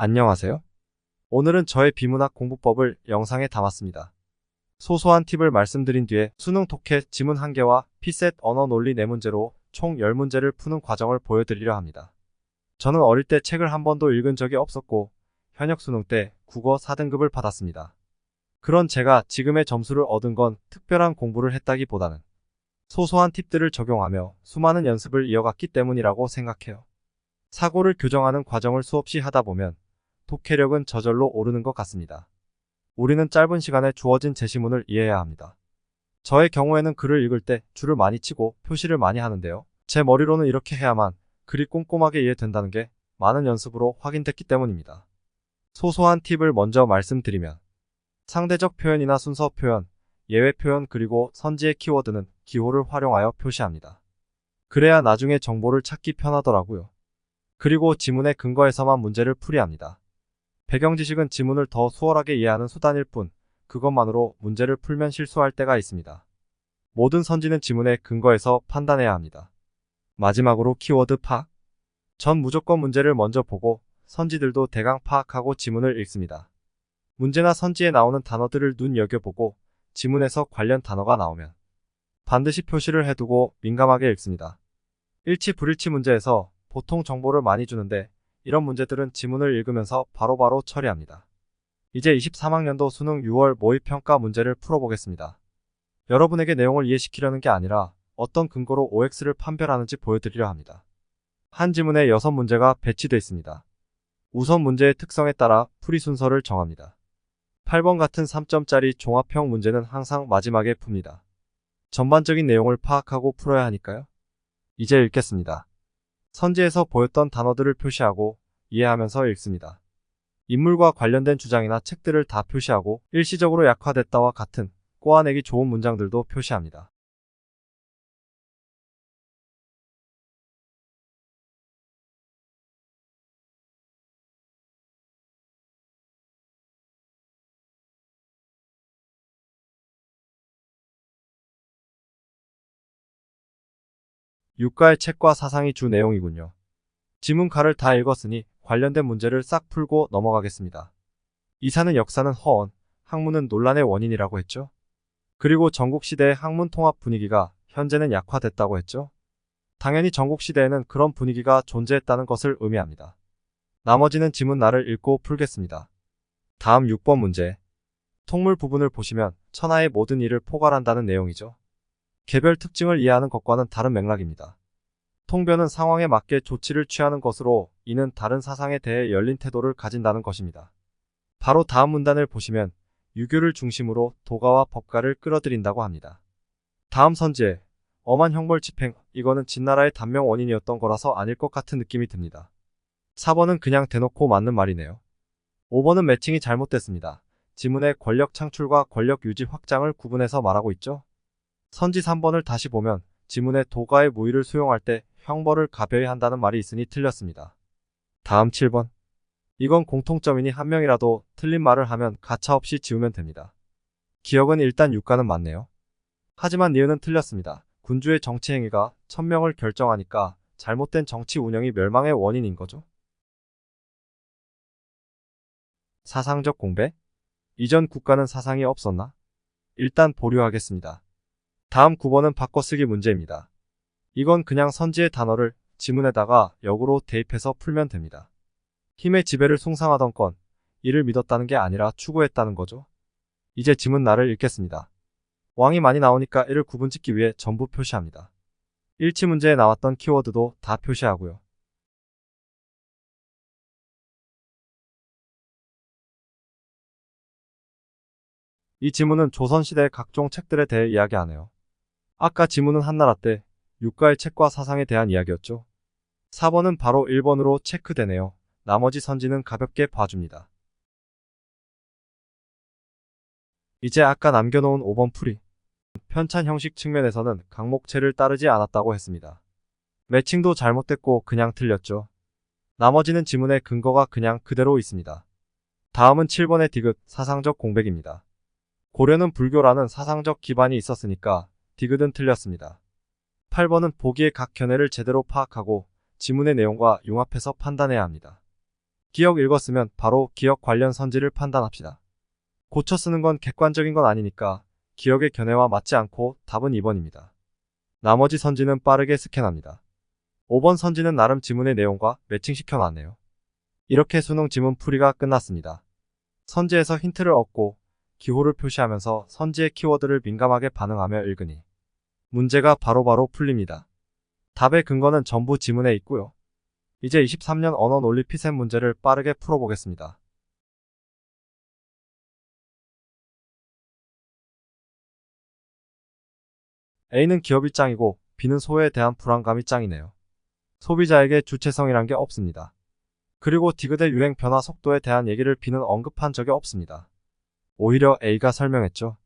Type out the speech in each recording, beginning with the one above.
안녕하세요. 오늘은 저의 비문학 공부법을 영상에 담았습니다. 소소한 팁을 말씀드린 뒤에 수능 독해 지문 1개와 피셋 언어 논리 4문제로 총 10문제를 푸는 과정을 보여드리려 합니다. 저는 어릴 때 책을 한 번도 읽은 적이 없었고 현역 수능 때 국어 4등급을 받았습니다. 그런 제가 지금의 점수를 얻은 건 특별한 공부를 했다기보다는 소소한 팁들을 적용하며 수많은 연습을 이어갔기 때문이라고 생각해요. 사고를 교정하는 과정을 수없이 하다 보면 독해력은 저절로 오르는 것 같습니다. 우리는 짧은 시간에 주어진 제시문을 이해해야 합니다. 저의 경우에는 글을 읽을 때 줄을 많이 치고 표시를 많이 하는데요. 제 머리로는 이렇게 해야만 글이 꼼꼼하게 이해된다는 게 많은 연습으로 확인됐기 때문입니다. 소소한 팁을 먼저 말씀드리면 상대적 표현이나 순서 표현, 예외 표현 그리고 선지의 키워드는 기호를 활용하여 표시합니다. 그래야 나중에 정보를 찾기 편하더라고요. 그리고 지문의 근거에서만 문제를 풀이합니다. 배경 지식은 지문을 더 수월하게 이해하는 수단일 뿐 그것만으로 문제를 풀면 실수할 때가 있습니다. 모든 선지는 지문의 근거에서 판단해야 합니다. 마지막으로 키워드 파악. 전 무조건 문제를 먼저 보고 선지들도 대강 파악하고 지문을 읽습니다. 문제나 선지에 나오는 단어들을 눈여겨보고 지문에서 관련 단어가 나오면 반드시 표시를 해두고 민감하게 읽습니다. 일치 불일치 문제에서 보통 정보를 많이 주는데 이런 문제들은 지문을 읽으면서 바로 바로 처리합니다. 이제 23학년도 수능 6월 모의평가 문제를 풀어보겠습니다. 여러분에게 내용을 이해시키려는 게 아니라 어떤 근거로 OX를 판별하는지 보여드리려 합니다. 한 지문에 6문제가 배치되어 있습니다. 우선 문제의 특성에 따라 풀이 순서를 정합니다. 8번 같은 3점짜리 종합형 문제는 항상 마지막에 풉니다. 전반적인 내용을 파악하고 풀어야 하니까요. 이제 읽겠습니다. 선지에서 보였던 단어들을 표시하고 이해하면서 읽습니다. 인물과 관련된 주장이나 책들을 다 표시하고 일시적으로 약화됐다와 같은 꼬아내기 좋은 문장들도 표시합니다. 유가의 책과 사상이 주 내용이군요. 지문가를 다 읽었으니 관련된 문제를 싹 풀고 넘어가겠습니다. 이사는 역사는 허언, 학문은 논란의 원인이라고 했죠. 그리고 전국시대의 학문 통합 분위기가 현재는 약화됐다고 했죠. 당연히 전국시대에는 그런 분위기가 존재했다는 것을 의미합니다. 나머지는 지문 나를 읽고 풀겠습니다. 다음 6번 문제. 통물 부분을 보시면 천하의 모든 일을 포괄한다는 내용이죠. 개별 특징을 이해하는 것과는 다른 맥락입니다. 통변은 상황에 맞게 조치를 취하는 것으로 이는 다른 사상에 대해 열린 태도를 가진다는 것입니다. 바로 다음 문단을 보시면 유교를 중심으로 도가와 법가를 끌어들인다고 합니다. 다음 선지에 엄한 형벌 집행 이거는 진나라의 단명 원인이었던 거라서 아닐 것 같은 느낌이 듭니다. 4번은 그냥 대놓고 맞는 말이네요. 5번은 매칭이 잘못됐습니다. 지문의 권력 창출과 권력 유지 확장을 구분해서 말하고 있죠. 선지 3번을 다시 보면 지문에 도가의 무의를 수용할 때 형벌을 가벼이 한다는 말이 있으니 틀렸습니다. 다음 7번. 이건 공통점이니 한 명이라도 틀린 말을 하면 가차없이 지우면 됩니다. 기억은 일단 유가는 맞네요. 하지만 니은은 틀렸습니다. 군주의 정치 행위가 천명을 결정하니까 잘못된 정치 운영이 멸망의 원인인 거죠. 사상적 공배? 이전 국가는 사상이 없었나? 일단 보류하겠습니다. 다음 9번은 바꿔쓰기 문제입니다. 이건 그냥 선지의 단어를 지문에다가 역으로 대입해서 풀면 됩니다. 힘의 지배를 숭상하던 건 이를 믿었다는 게 아니라 추구했다는 거죠. 이제 지문 나를 읽겠습니다. 왕이 많이 나오니까 이를 구분 짓기 위해 전부 표시합니다. 일치 문제에 나왔던 키워드도 다 표시하고요. 이 지문은 조선시대의 각종 책들에 대해 이야기하네요. 아까 지문은 한나라 때 유가의 책과 사상에 대한 이야기였죠. 4번은 바로 1번으로 체크되네요. 나머지 선지는 가볍게 봐줍니다. 이제 아까 남겨놓은 5번 풀이. 편찬 형식 측면에서는 강목체를 따르지 않았다고 했습니다. 매칭도 잘못됐고 그냥 틀렸죠. 나머지는 지문의 근거가 그냥 그대로 있습니다. 다음은 7번의 디귿 사상적 공백입니다. 고려는 불교라는 사상적 기반이 있었으니까 디귿은 틀렸습니다. 8번은 보기의 각 견해를 제대로 파악하고 지문의 내용과 융합해서 판단해야 합니다. 기억 읽었으면 바로 기억 관련 선지를 판단합시다. 고쳐 쓰는 건 객관적인 건 아니니까 기억의 견해와 맞지 않고 답은 2번입니다. 나머지 선지는 빠르게 스캔합니다. 5번 선지는 나름 지문의 내용과 매칭시켜 놨네요. 이렇게 수능 지문 풀이가 끝났습니다. 선지에서 힌트를 얻고 기호를 표시하면서 선지의 키워드를 민감하게 반응하며 읽으니 문제가 바로 바로 풀립니다. 답의 근거는 전부 지문에 있고요. 이제 23년 언어 논리 피셋 문제를 빠르게 풀어보겠습니다. A는 기업이 짱이고 B는 소에 대한 불안감이 짱이네요. 소비자에게 주체성이란 게 없습니다. 그리고 디귿의 유행 변화 속도에 대한 얘기를 B는 언급한 적이 없습니다. 오히려 A가 설명했죠.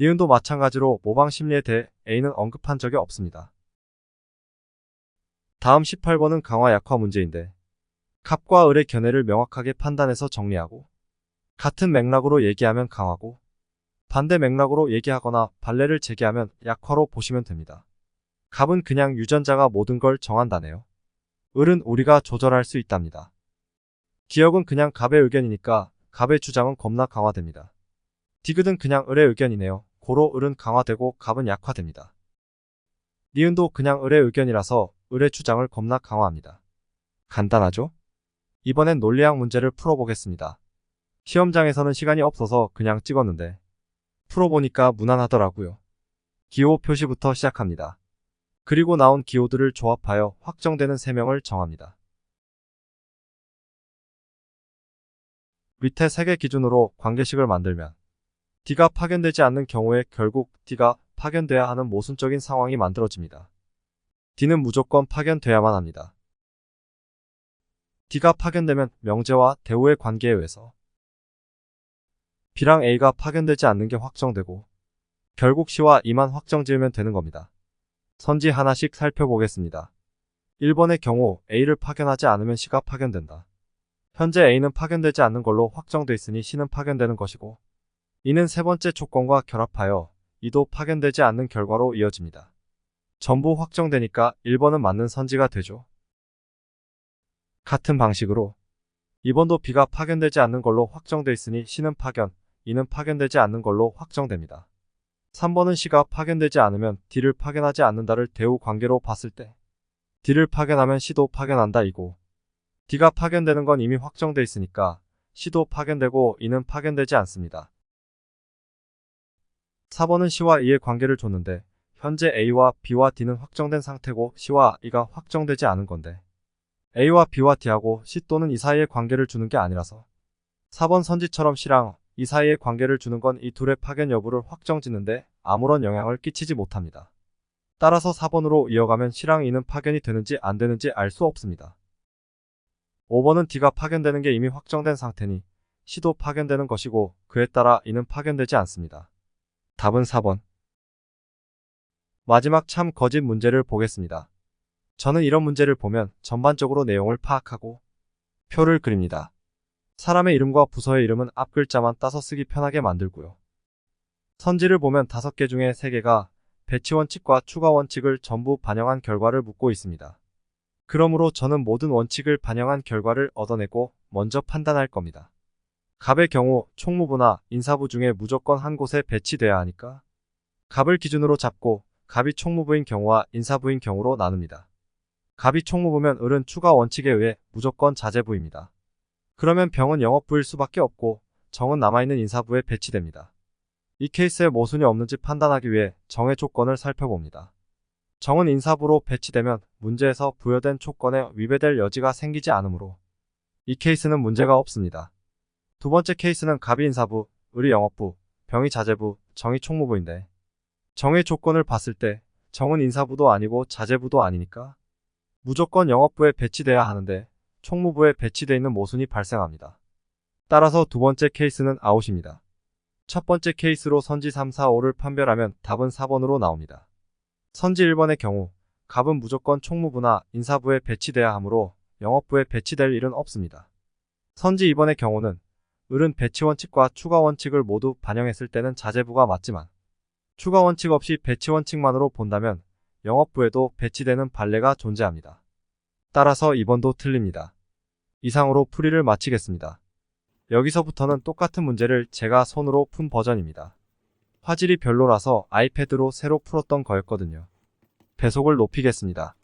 니은도 마찬가지로 모방 심리에 대해 A는 언급한 적이 없습니다. 다음 18번은 강화 약화 문제인데 갑과 을의 견해를 명확하게 판단해서 정리하고 같은 맥락으로 얘기하면 강화고 반대 맥락으로 얘기하거나 반례를 제기하면 약화로 보시면 됩니다. 갑은 그냥 유전자가 모든 걸 정한다네요. 을은 우리가 조절할 수 있답니다. 기억은 그냥 갑의 의견이니까 갑의 주장은 겁나 강화됩니다. 디귿은 그냥 을의 의견이네요. 고로 을은 강화되고 갑은 약화됩니다. 니은도 그냥 을의 의견이라서 을의 주장을 겁나 강화합니다. 간단하죠? 이번엔 논리학 문제를 풀어보겠습니다. 시험장에서는 시간이 없어서 그냥 찍었는데 풀어보니까 무난하더라고요. 기호 표시부터 시작합니다. 그리고 나온 기호들을 조합하여 확정되는 세명을 정합니다. 밑에 3개 기준으로 관계식을 만들면 D가 파견되지 않는 경우에 결국 D가 파견돼야 하는 모순적인 상황이 만들어집니다. D는 무조건 파견돼야만 합니다. D가 파견되면 명제와 대우의 관계에 의해서 B랑 A가 파견되지 않는 게 확정되고 결국 C와 E만 확정 지으면 되는 겁니다. 선지 하나씩 살펴보겠습니다. 1번의 경우 A를 파견하지 않으면 C가 파견된다. 현재 A는 파견되지 않는 걸로 확정돼 있으니 C는 파견되는 것이고 이는 세 번째 조건과 결합하여 이도 파견되지 않는 결과로 이어집니다. 전부 확정되니까 1번은 맞는 선지가 되죠. 같은 방식으로 2번도 B가 파견되지 않는 걸로 확정돼 있으니 C는 파견, E는 파견되지 않는 걸로 확정됩니다. 3번은 C가 파견되지 않으면 D를 파견하지 않는다를 대우 관계로 봤을 때 D를 파견하면 C도 파견한다 이고 D가 파견되는 건 이미 확정돼 있으니까 C도 파견되고 E는 파견되지 않습니다. 4번은 C와 E의 관계를 줬는데 현재 A와 B와 D는 확정된 상태고 C와 E가 확정되지 않은 건데 A와 B와 D하고 C 또는 이 사이의 관계를 주는 게 아니라서 4번 선지처럼 C랑 이 사이의 관계를 주는 건 이 둘의 파견 여부를 확정짓는데 아무런 영향을 끼치지 못합니다. 따라서 4번으로 이어가면 C랑 E는 파견이 되는지 안 되는지 알 수 없습니다. 5번은 D가 파견되는 게 이미 확정된 상태니 C도 파견되는 것이고 그에 따라 E는 파견되지 않습니다. 답은 4번. 마지막 참 거짓 문제를 보겠습니다. 저는 이런 문제를 보면 전반적으로 내용을 파악하고 표를 그립니다. 사람의 이름과 부서의 이름은 앞 글자만 따서 쓰기 편하게 만들고요. 선지를 보면 5개 중에 3개가 배치 원칙과 추가 원칙을 전부 반영한 결과를 묻고 있습니다. 그러므로 저는 모든 원칙을 반영한 결과를 얻어내고 먼저 판단할 겁니다. 갑의 경우 총무부나 인사부 중에 무조건 한 곳에 배치돼야 하니까 갑을 기준으로 잡고 갑이 총무부인 경우와 인사부인 경우로 나눕니다. 갑이 총무부면 을은 추가 원칙에 의해 무조건 자재부입니다. 그러면 병은 영업부일 수밖에 없고 정은 남아있는 인사부에 배치됩니다. 이 케이스에 모순이 없는지 판단하기 위해 정의 조건을 살펴봅니다. 정은 인사부로 배치되면 문제에서 부여된 조건에 위배될 여지가 생기지 않으므로 이 케이스는 문제가 없습니다. 두 번째 케이스는 갑이 인사부, 을이 영업부, 병이 자재부, 정이 총무부인데 정의 조건을 봤을 때 정은 인사부도 아니고 자재부도 아니니까 무조건 영업부에 배치돼야 하는데 총무부에 배치되어 있는 모순이 발생합니다. 따라서 두 번째 케이스는 아웃입니다. 첫 번째 케이스로 선지 3, 4, 5를 판별하면 답은 4번으로 나옵니다. 선지 1번의 경우 갑은 무조건 총무부나 인사부에 배치돼야 하므로 영업부에 배치될 일은 없습니다. 선지 2번의 경우는 을은 배치 원칙과 추가 원칙을 모두 반영했을 때는 자재부가 맞지만 추가 원칙 없이 배치 원칙만으로 본다면 영업부에도 배치되는 반례가 존재합니다. 따라서 2번도 틀립니다. 이상으로 풀이를 마치겠습니다. 여기서부터는 똑같은 문제를 제가 손으로 푼 버전입니다. 화질이 별로라서 아이패드로 새로 풀었던 거였거든요. 배속을 높이겠습니다.